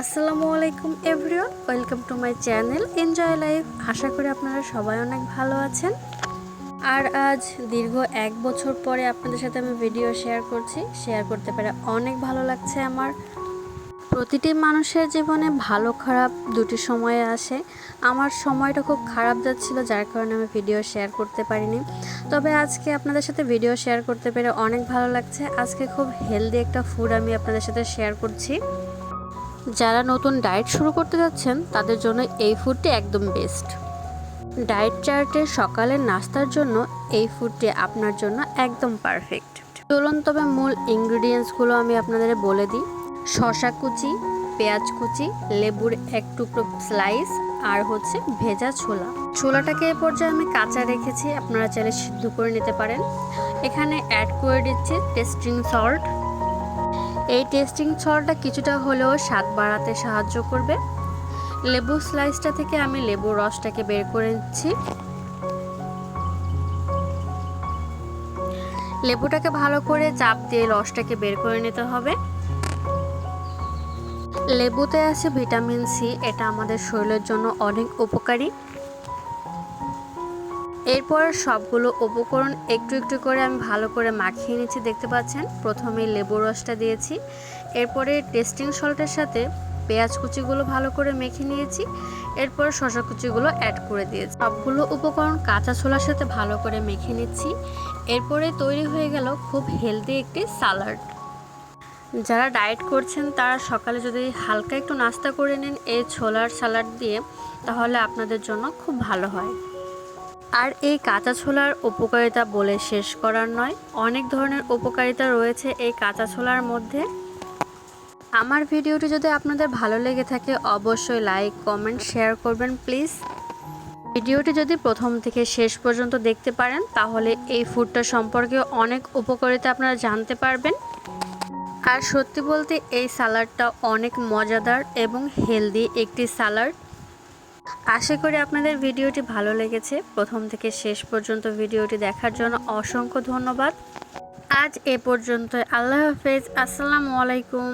আসসালামু আলাইকুম everyone, welcome to my channel enjoy life. আশা করি আপনারা সবাই অনেক ভালো আছেন। আর আজ দীর্ঘ এক বছর পরে আপনাদের সাথে আমি ভিডিও শেয়ার করছি। শেয়ার করতে পেরে অনেক ভালো লাগছে আমার। প্রতিটি মানুষের জীবনে ভালো, খারাপ দুটি সময়ে আসে। আমার সময়টা খুব খারাপ যাচ্ছিল, যার কারণে আমি ভিডিও শেয়ার করতে পারিনি। তবে আজকে আপনাদের সাথে ভিডিও শেয়ার করতে পেরে অনেক ভালো লাগছে। আজকে খুব হেলদি একটা ফুড আমি আপনাদের সাথে শেয়ার করছি। যারা নতুন ডায়েট শুরু করতে যাচ্ছেন, তাদের জন্য এই ফুডটি একদম বেস্ট ডায়েট চার্টে সকালের নাস্তার জন্য এই ফুডটি আপনার জন্য একদম পারফেক্ট চলুন তবে মূল ইনগ্রিডিয়েন্টসগুলো আমি আপনাদের বলে দিই। শশা কুচি, পেঁয়াজ কুচি, লেবুর এক টুকরো স্লাইস আর হচ্ছে ভেজা ছোলা। ছোলাটাকে এ পর্যায়ে আমি কাঁচা রেখেছি, আপনারা চাইলে সিদ্ধ করে নিতে পারেন। এখানে অ্যাড করে দিচ্ছি টেস্টিং সল্ট এই টেস্টিং সল্টটা কিছুটা হলেও স্বাদ বাড়াতে সাহায্য করবে। লেবু স্লাইসটা থেকে আমি লেবুর রসটাকে বের করে নিচ্ছি। লেবুটাকে ভালো করে চাপ দিয়ে রসটাকে বের করে নিতে হবে। লেবুতে আছে ভিটামিন সি, এটা আমাদের শরীরের জন্য অনেক উপকারী। এরপর সবগুলো উপকরণ একটু একটু করে আমি ভালো করে মাখিয়ে নিচ্ছি, দেখতে পাচ্ছেন? প্রথমে লেবু রসটা দিয়েছি। এরপরে টেস্টিং সল্টের সাথে পেঁয়াজ কুচিগুলো ভালো করে মেখে নিয়েছি। এরপর শসা কুচিগুলো অ্যাড করে দিয়েছি। সবগুলো উপকরণ কাঁচা ছোলার সাথে ভালো করে মেখে নিচ্ছি। এরপরে তৈরি হয়ে গেল খুব হেলদি একটি সালাড যারা ডায়েট করছেন, তারা সকালে যদি হালকা একটু নাস্তা করে নেন এই ছোলার সালাড দিয়ে, তাহলে আপনাদের জন্য খুব ভালো হয়। আর এই কাঁচা ছোলার উপকারিতা বলে শেষ করার নয়। অনেক ধরনের উপকারিতা রয়েছে এই কাঁচা ছোলার মধ্যে। আমার ভিডিওটি যদি আপনাদের ভালো লেগে থাকে, অবশ্যই লাইক কমেন্ট শেয়ার করবেন প্লিজ ভিডিওটি যদি প্রথম থেকে শেষ পর্যন্ত দেখতে পারেন, তাহলে এই ফুডটা সম্পর্কে অনেক উপকারিতা আপনারা জানতে পারবেন। আর সত্যি বলতে, এই সালাডটা অনেক মজাদার এবং হেলদি একটি সালাড। আশা করি আপনাদের ভিডিওটি ভালো লেগেছে। প্রথম থেকে শেষ পর্যন্ত ভিডিওটি দেখার জন্য অসংখ্য ধন্যবাদ। আজ এ পর্যন্ত আল্লাহ হাফেজ। আসসালামু আলাইকুম।